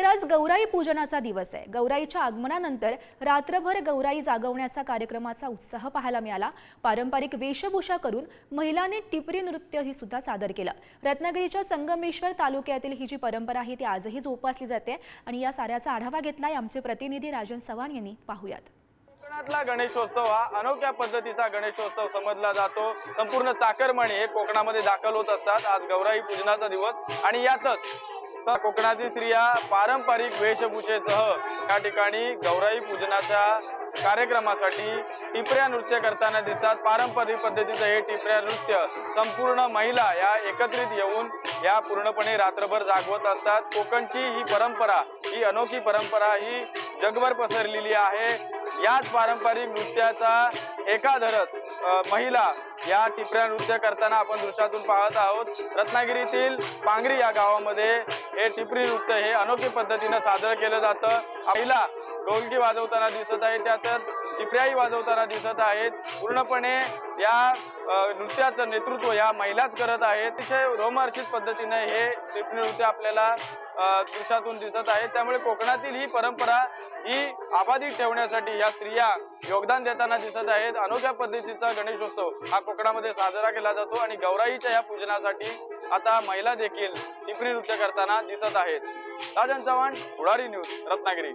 तर आज गौराई पूजनाचा दिवस आहे. गौराईच्या आगमनानंतर रात्रभर गौराई जागवण्याचा कार्यक्रमाचा उत्साह पाहायला मिळाला. पारंपरिक वेशभूषा करून महिलांनी टिपरी नृत्य ही सुद्धा सादर केलं. रत्नागिरीच्या संगमेश्वर तालुक्यातील ही जी परंपरा आहे ती आजही जोपासली जाते आणि या साऱ्याचा आढावा घेतलाय आमचे प्रतिनिधी राजन चव्हाण यांनी. पाहूयात. कोकणातला गणेशोत्सव हा अनोख्या पद्धतीचा गणेशोत्सव समजला जातो. संपूर्ण चाकरमानी हे कोकणामध्ये दाखल होत असतात. आज गौराई पूजनाचा दिवस आणि यातच कोकणातील स्त्रिया पारंपरिक वेशभूषेसह या ठिकाणी गौराई पूजनाच्या कार्यक्रमासाठी टिपऱ्या नृत्य करताना दिसतात. पारंपरिक पद्धतीचं हे टिपऱ्या नृत्य संपूर्ण महिला या एकत्रित येऊन या पूर्णपणे रात्रभर जागवत असतात. कोकणची ही परंपरा ही अनोखी परंपरा ही जगभर पसरलेली आहे. याच पारंपरिक नृत्याचा एका धरत महिला या टिपऱ्या नृत्य करताना आपण दृश्यातून पाहत आहोत. रत्नागिरीतील पांगरी या गावामध्ये हे टिपरी नृत्य हे अनोखी पद्धतीनं सादर केलं जातं. महिला ढोलकी वाजवताना दिसत आहे त्यातच टिपऱ्याही वाजवताना दिसत आहेत. पूर्णपणे या नृत्याचं नेतृत्व या महिलाच करत आहेत. अतिशय रोमहर्षित पद्धतीने हे टिपरी नृत्य आपल्याला दृश्यातून दिसत आहे. त्यामुळे कोकणातील ही परंपरा ही अबाधित ठेवण्यासाठी या स्त्रिया योगदान देताना दिसत आहेत. अनोख्या पद्धतीचा गणेशोत्सव हा कोकणामध्ये साजरा केला जातो आणि गौराईच्या या पूजनासाठी आता महिला देखील टिपरी नृत्य करताना दिसत आहेत. राजन चव्हाण पुढारी न्यूज रत्नागिरी.